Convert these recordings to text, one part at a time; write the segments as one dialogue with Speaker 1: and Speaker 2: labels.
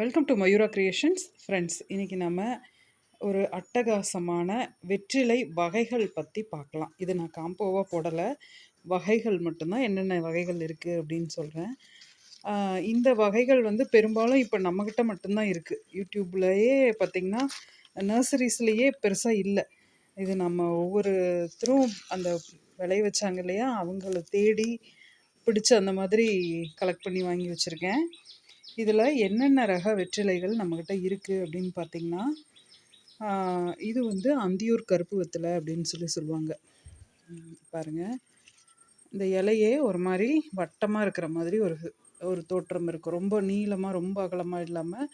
Speaker 1: Welcome to Mayura creations friends இன்றைக்கி நம்ம ஒரு அட்டகாசமான வெற்றிலை வகைகள் பற்றி பார்க்கலாம். இது நான் காம்போவாக போடலை. வகைகள் மட்டும்தான். என்னென்ன வகைகள் இருக்குது அப்படின்னு சொல்கிறேன் இந்த வகைகள் வந்து பெரும்பாலும் இப்போ நம்மக்கிட்ட மட்டும்தான் இருக்குது யூடியூப்லேயே பார்த்திங்கன்னா நர்சரிஸ்லேயே பெருசாக இல்லை. இது நம்ம ஒவ்வொருத்தரும் அந்த விளைய வச்சாங்க இல்லையா? அவங்கள தேடி பிடிச்சி அந்த மாதிரி கலெக்ட் பண்ணி வாங்கி வச்சுருக்கேன். இதில் என்னென்ன ரக வெற்றிலைகள் நம்மக்கிட்ட இருக்குது அப்படின்னு பார்த்திங்கன்னா இது வந்து அந்தியூர் கருப்பு வெத்தலை அப்படின்னு சொல்லி சொல்லுவாங்க. பாருங்கள் இந்த இலையே ஒரு மாதிரி வட்டமாக இருக்கிற மாதிரி ஒரு ஒரு தோற்றம் இருக்கும். ரொம்ப நீளமாக ரொம்ப அகலமாக இல்லாமல்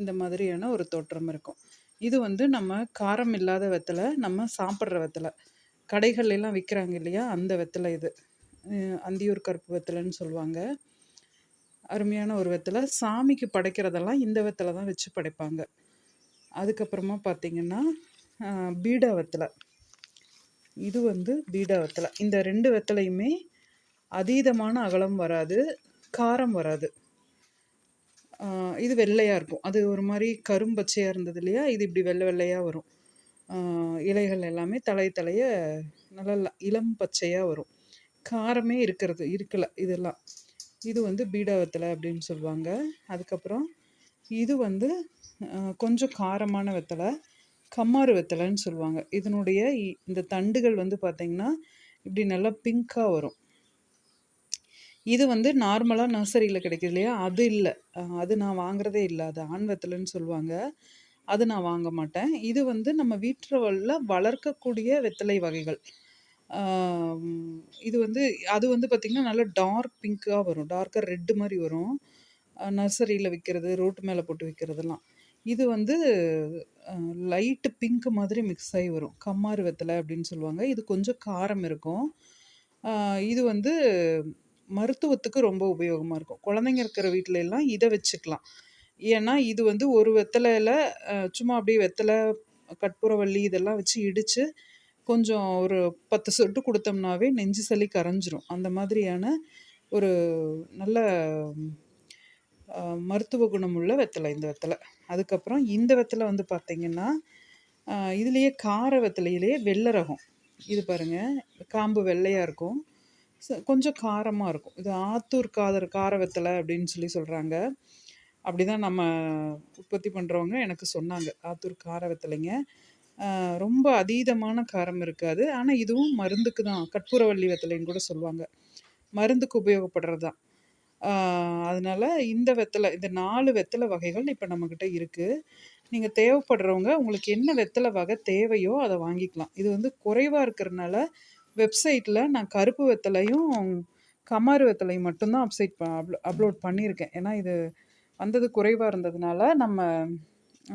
Speaker 1: இந்த மாதிரியான ஒரு தோற்றம் இருக்கும். இது வந்து நம்ம காரம் இல்லாத வெத்தலை நம்ம சாப்பிட்ற வெத்தலை. கடைகள்லாம் விற்கிறாங்க இல்லையா? அந்த வெத்தலை இது. அந்தியூர் கருப்பு வெத்தலைன்னு சொல்லுவாங்க. அருமையான ஒரு வெத்தலை சாமிக்கு படைக்கிறதெல்லாம் இந்த வெத்தலை தான் வச்சு படைப்பாங்க. அதுக்கப்புறமா பார்த்திங்கன்னா பீடா வெத்தலை. இது வந்து பீடா வெத்தலை. இந்த ரெண்டு வெத்தலையுமே அதீதமான அகலம் வராது காரம் வராது. இது வெள்ளையாக இருக்கும். அது ஒரு மாதிரி கரும்பச்சையாக இருந்தது இல்லையா? இது இப்படி வெள்ளை வெள்ளையாக வரும். இலைகள் எல்லாமே தலை தலைய நல்லா இளம் பச்சையாக வரும். காரமே இருக்கிறது இருக்கலை இதெல்லாம். இது வந்து பீடாவத்தில் அப்படின்னு சொல்லுவாங்க. அதுக்கப்புறம் இது வந்து கொஞ்சம் காரமான வெத்தலை கம்மாறு வெத்தலைன்னு சொல்லுவாங்க. இதனுடைய இந்த தண்டுகள் வந்து பார்த்திங்கன்னா இப்படி நல்லா பிங்க்காக வரும். இது வந்து நார்மலாக நர்சரியில் கிடைக்கிது இல்லையா? அது இல்லை. அது நான் வாங்குறதே இல்லை. அது ஆண் வெத்தலைன்னு சொல்லுவாங்க. அது நான் வாங்க மாட்டேன். இது வந்து நம்ம வீட்டில் வளர்க்கக்கூடிய வெத்தலை வகைகள். இது வந்து அது வந்து பார்த்திங்கன்னா நல்லா டார்க் பிங்க்காக வரும். டார்க்காக ரெட்டு மாதிரி வரும். நர்சரியில் விற்கிறது ரோட்டு மேலே போட்டு விற்கிறதெல்லாம் இது வந்து லைட்டு பிங்க் மாதிரி மிக்ஸ் ஆகி வரும். கம்மாறு வெத்தலை அப்படின்னு சொல்லுவாங்க. இது கொஞ்சம் காரம் இருக்கும். இது வந்து மருத்துவத்துக்கு ரொம்ப உபயோகமாக இருக்கும். குழந்தைங்க இருக்கிற வீட்டில எல்லாம் இதை வச்சுக்கலாம். ஏன்னா இது வந்து ஒரு வெத்தலையில் சும்மா அப்படியே வெத்தலை கற்பூரவள்ளி இதெல்லாம் வச்சு இடித்து கொஞ்சம் ஒரு பத்து சொட்டு கொடுத்தோம்னாவே நெஞ்சு சளி கரைஞ்சிரும். அந்த மாதிரியான ஒரு நல்ல மருத்துவ குணமுள்ள வெத்தலை இந்த வெத்தலை. அதுக்கப்புறம் இந்த வெத்தலை வந்து பார்த்திங்கன்னா இதுலேயே கார வெத்தலையிலேயே வெள்ளை ரகம். இது பாருங்கள் காம்பு வெள்ளையாக இருக்கும். கொஞ்சம் காரமாக இருக்கும். இது ஆத்தூர் காதர் கார வெத்தலை அப்படின்னு சொல்லி சொல்கிறாங்க அப்படி தான் நம்ம உற்பத்தி பண்ணுறவங்க எனக்கு சொன்னாங்க. ஆத்தூர் கார வெத்தலைங்க. ரொம்ப அதீதமான காரம் இருக்காது. ஆனால் இதுவும் மருந்துக்கு தான். கற்பூரவள்ளி வெத்தலைன்னு கூட சொல்லுவாங்க. மருந்துக்கு உபயோகப்படுறது தான் அதனால் இந்த வெத்தலை இந்த நாலு வெத்தலை வகைகள் இப்போ நம்மக்கிட்ட இருக்குது நீங்கள் தேவைப்படுறவங்க உங்களுக்கு என்ன வெத்தலை வகை தேவையோ அதை வாங்கிக்கலாம். இது வந்து குறைவாக இருக்கிறனால வெப்சைட்டில் நான் கருப்பு வெத்தலையும் கமாறு வெத்தலையும் மட்டும்தான் அப்சைட் அப்லோ அப்லோட் பண்ணியிருக்கேன். ஏன்னா இது வந்தது குறைவாக இருந்ததுனால நம்ம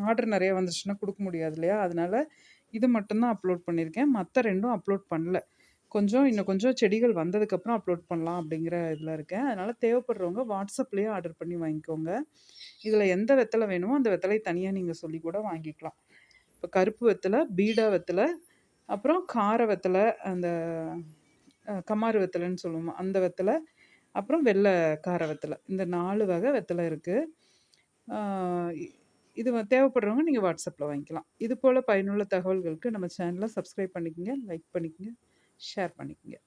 Speaker 1: ஆர்டர் நிறைய வந்துச்சுன்னா கொடுக்க முடியாது இல்லையா? அதனால் இது மட்டும்தான் அப்லோட் பண்ணியிருக்கேன். மற்ற ரெண்டும் அப்லோட் பண்ணல. கொஞ்சம் இன்னும் கொஞ்சம் செடிகள் வந்ததுக்கப்புறம் அப்லோட் பண்ணலாம் அப்படிங்கிற இதில் இருக்கேன். அதனால் தேவைப்படுறவங்க வாட்ஸ்அப்லேயே ஆர்டர் பண்ணி வாங்கிக்கோங்க. இதில் எந்த வெத்தலை வேணுமோ அந்த வெத்தலை தனியாக நீங்கள் சொல்லி கூட வாங்கிக்கலாம். இப்போ கருப்பு வெத்தலை பீடா வெத்தலை அப்புறம் கார வெத்தலை அந்த கமாறு வெத்தலைன்னு சொல்லுவோம். அந்த வெத்தலை அப்புறம் வெள்ளை கார வெத்தலை. இந்த நாலு வகை வெத்தலை இருக்குது இது தேவைப்படுறவங்க நீங்கள் வாட்ஸ்அப்பில் வாங்கிக்கலாம். இது போல் பயனுள்ள தகவல்களுக்கு நம்ம சேனலை சப்ஸ்கிரைப் பண்ணிக்கோங்க லைக் பண்ணிக்கோங்க ஷேர் பண்ணிக்கோங்க.